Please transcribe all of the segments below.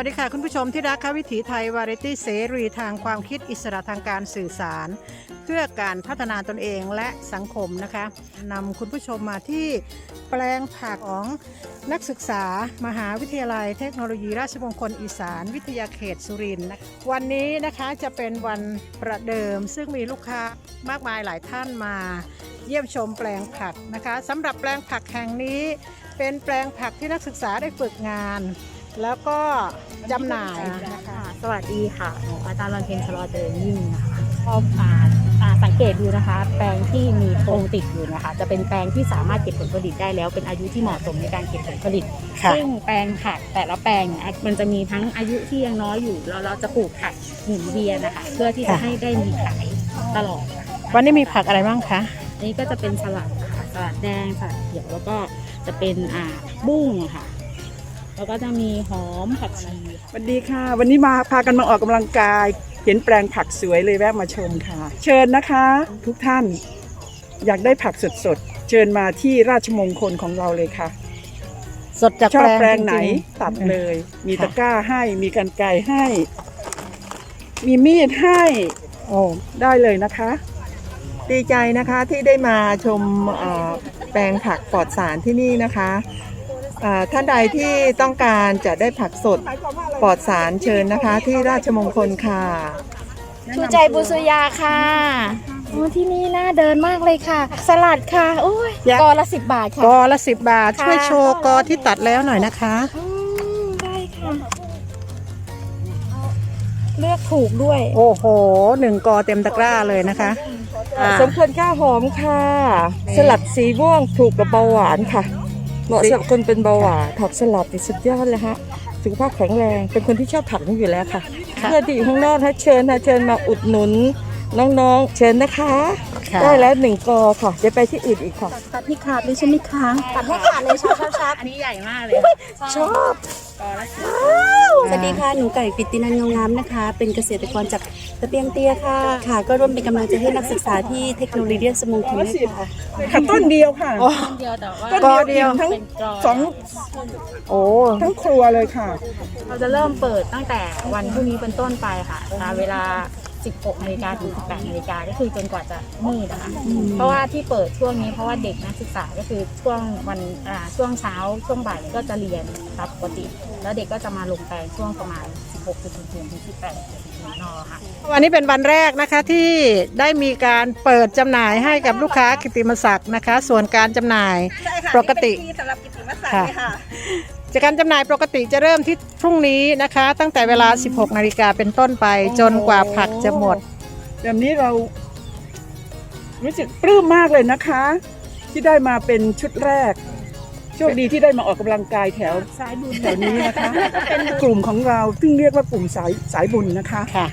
วัสดีค่ะ คุณผู้ชมที่รักค่ะวิถีไทยวาไรตี้เสรีทางความคิดอิสระทางการสื่อสาร เพื่อการพัฒนาตนเองและสังคมนะคะนำคุณผู้ชมมาที่แปลงผักของนักศึกษา มหาวิทยาลัยเทคโนโลยีราชมงคลอีสาน วิทยาเขตสุรินทร์วันนี้นะคะจะเป็นวันประเดิม ซึ่งมีลูกค้ามากมายหลายท่านมา เยี่ยมชมแปลงผักนะคะสำหรับแปลงผักแห่งนี้ เป็นแปลงผักที่นักศึกษาได้ฝึกงาน แล้วก็จำหน่ายนะคะค่ะสวัสดีค่ะหนูอาจารย์รันเทนชะลอเจริญยิ่งนะคะก็อ่าอ่าสังเกตดูนะคะ แปลงที่มีโครงติดอยู่นะคะ จะเป็นแปลงที่สามารถเก็บผลผลิตได้แล้ว เป็นอายุที่เหมาะสมในการเก็บผลผลิตค่ะซึ่งแปลงผักแต่ละแปลงเนี่ยมันจะมีทั้งอายุที่ยังน้อยอยู่แล้วเราจะปลูกผักหมุนเวียนนะคะ เพื่อที่จะค่ะให้ได้มีขายตลอดค่ะวันนี้มีผักอะไรบ้างคะอันนี้ก็จะเป็นสลัดค่ะสลัดแดงสลัดเขียวแล้วก็จะเป็นอ่าบุ้งค่ะ แล้วก็จะมีหอมผักชีค่ะสวัสดีค่ะ วันนี้มาพากันมาออกกำลังกาย เห็นแปลงผักสวยเลยแวะมาชมค่ะ เชิญนะคะ ทุกท่าน อยากได้ผักสดๆ เชิญมาที่ราชมงคลของเราเลยค่ะ สดจากชอบแปลงจริไหนๆตัดเลย มีค่ะตะกร้าให้มีกันไกรให้ มีมีดให้โอ้ได้เลยนะคะ ดีใจนะคะที่ได้มาชมเอ่อแปลงผักปลอดสารที่นี่นะคะอ่า ท่านใดที่ต้องการจะได้ผักสดปลอดสารเชิญนะคะ ที่ราชมงคลค่ะชูใจบุษยาค่ะโอ้ที่นี่น่าเดินมากเลยค่ะ สลัดค่ะโอ้ยอยากกอละสิบบาทค่ะกอละสิบบาทค่ะช่วยโชว์กอที่ตัดแล้วหน่อยนะคะอืมได้ค่ะ เลือกถูกด้วย โอ้โหหนึ่งกอเต็มตะกร้าเลยนะคะอ่าสมควรข้าวหอมค่ะ สลัดสีม่วงถูกกับเบาหวานค่ะ เหมาะสำหรับคนเป็นเบาหวานผักสลัดนี่สุดยอดเลยฮะสุขภาพแข็งแรง เป็นคนที่ชอบผักนี่อยู่แล้วค่ะค่ะเพื่อนที่อยู่ข้างนอกนะเชิญนะเชิญมาอุดหนุนน้องๆ เชิญนะคะค่ะได้แล้วหนึ่งกอค่ะ จะไปที่อื่นอีกค่ะตัดที่ขาดเลยใช่ไหมคะตัดให้ขาดเลยชับชับอันนี้ใหญ่มากเลย ชอบกอละ สิบสวัสดีค่ะ หนูไก่ปิตินันเงางามนะคะ เป็นเกษตรกรจากตะเปียงเตี้ยค่ะ ค่ะ ก็ร่วมเป็นกำลังใจให้นักศึกษาที่เทคโนโลยีสมงคลด้วยค่ะค่ะต้นเดียวค่ะโอ้เดียวแต่ว่าต้นกอเดียวทั้งเป็นกรสองโอ้ทั้งครัวเลยค่ะ เราจะเริ่มเปิดตั้งแต่วันพรุ่งนี้เป็นต้นไปค่ะอ่าเวลา 16นาฬิกาถึง18นาฬิกาก็คือจนกว่าจะมืดนะคะเพราะว่าที่เปิดช่วงนี้เพราะว่าเด็กนักศึกษาก็คือช่วงวันอ่าช่วงเช้าช่วงบ่ายก็จะเรียนตามปกติ แล้วเด็กก็จะมาลงแปลงช่วงประมาณ 16ถึงถึง18นอค่ะวันนี้เป็นวันแรกนะคะที่ได้มีการเปิดจำหน่ายให้กับลูกค้ากิตติมศักดิ์นะคะ ส่วนการจำหน่ายปกติค่ะ จากการจำหน่ายปกติจะเริ่มที่พรุ่งนี้นะคะ ตั้งแต่เวลา 16 นาฬิกาเป็นต้นไปจนกว่าผักจะหมด แบบนี้เรา รู้สึกปลื้มมากเลยนะคะ ที่ได้มาเป็นชุดแรก โชคดีที่ได้มาออกกำลังกายแถวสายบุญแถวนี้นะคะ เป็นกลุ่มของเราซึ่งเรียกว่ากลุ่มสายสายบุญนะคะ ค่ะ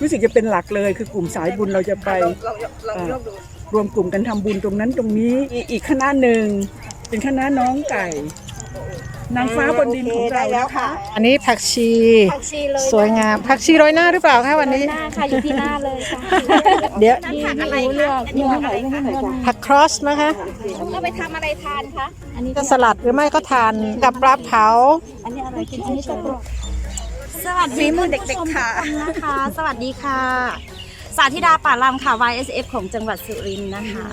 รู้สึกจะเป็นหลักเลยคือกลุ่มสายบุญเราจะไปเอ่อรวมกลุ่มกันทำบุญตรงนั้นตรงนี้อีกอีกคณะหนึ่งเป็นคณะน้องไก่ นางฟ้าบนดินของเรานะคะอันนี้ผักชี ผักชีเลยสวยงาม ผักชีโรยหน้าหรือเปล่าคะวันนี้ หน้าค่ะอยู่ที่หน้าเลยค่ะเดี๋ยวที่ไม่รู้เลือกเลือกอะไรคะผักครอสนะคะเอาไปทำอะไรทานคะอันนี้ก็สลัดหรือไม่ก็ทานกับปลาเผา อันนี้อะไรกินอันนี้ตกสวัสดีมือเด็กๆค่ะนะคะ สวัสดีค่ะ สาธิดาป่าลำค่ะ YSF ของจังหวัดสุรินทร์นะคะ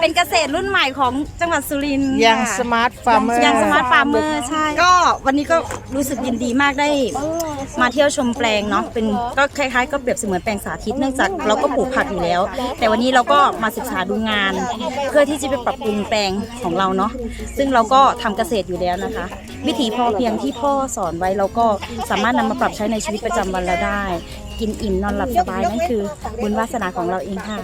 เป็นเกษตรรุ่นใหม่ของจังหวัดสุรินทร์ยังค่ะสมาร์ทฟาร์มเมอร์ยังสมาร์ทฟาร์มเมอร์ใช่ ก็วันนี้ก็รู้สึกยินดีมากได้มาเที่ยวชมแปลงเนาะเป็นก็คล้ายๆก็เปรียบเสมือนแปลงสาธิตเนื่องจากเราก็ปลูกผักอยู่แล้ว แต่วันนี้เราก็มาศึกษาดูงาน เพื่อที่จะไปปรับปรุงแปลงของเราเนาะซึ่งเราก็ทำเกษตรอยู่แล้วนะคะ วิถีพอเพียงที่พ่อสอนไว้เราก็สามารถนำมาปรับใช้ในชีวิตประจำวันเราได้ กินอิ่มนอนหลับสบายนั่นคือบุญวาสนาของเราเองค่ะ